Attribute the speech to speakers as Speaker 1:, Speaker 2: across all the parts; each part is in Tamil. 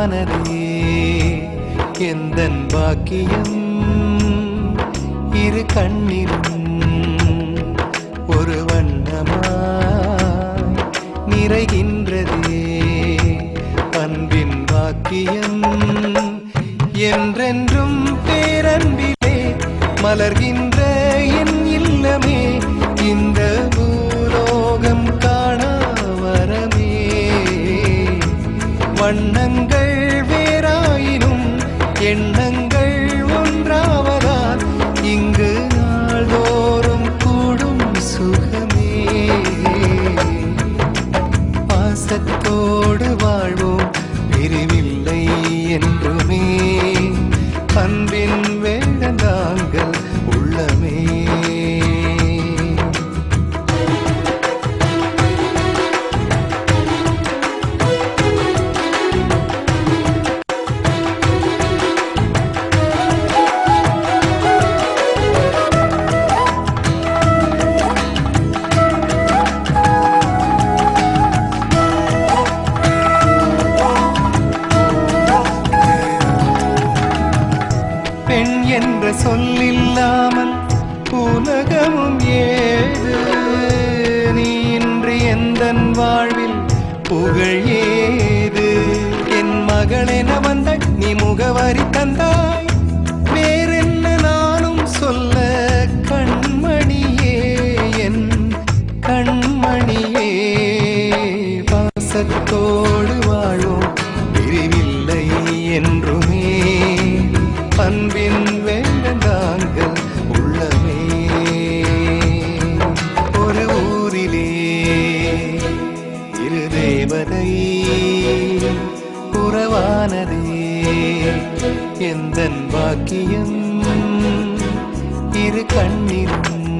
Speaker 1: ஆனதே எந்தன் பாக்கியம் இரு கண்ணிலும் ஒரு வண்ணமாய் நிறைகின்றதே. அன்பின் வாக்கியம் என்றென்றும் பேரன்பிலே மலர்கின்ற என் இல்லமே. இந்த பூலோகம் காண வரமே. வண்ணங்கள் என்ற சொல்லில்லாமல் உலகமும் ஏது? நீ இன்று எந்த வாழ்வில் புகழ் ஏது? என் மகளென வந்த நீ முகவரி தந்தாய். வேறென்ன நானும் சொல்ல கண்மணியே என் கண்மணியே. பாசத்தோடு வாழும் தேவதை உறவானதே. எந்த பாக்கியம் இரு கண்ணிலும்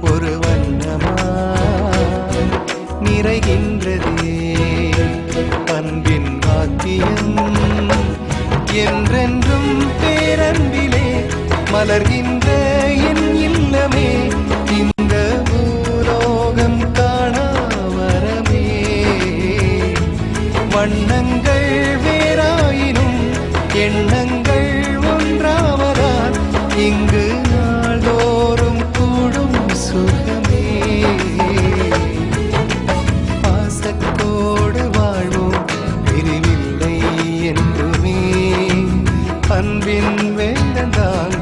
Speaker 1: ஒரு வண்ணமா நிறைகின்றதே. அன்பின் பாக்கியம் என்றென்றும் பேரன்பிலே மலர்கின்ற வண்ணங்கள் வேறாயினும் எண்ணங்கள் ஒன்றாவதால் இங்கு நாள்தோறும் கூடும் சுகமே. பாசத்தோடு வாழ்வோம் பிரிவில்லை என்றுமே. அன்பின் வேண்டாங்கள்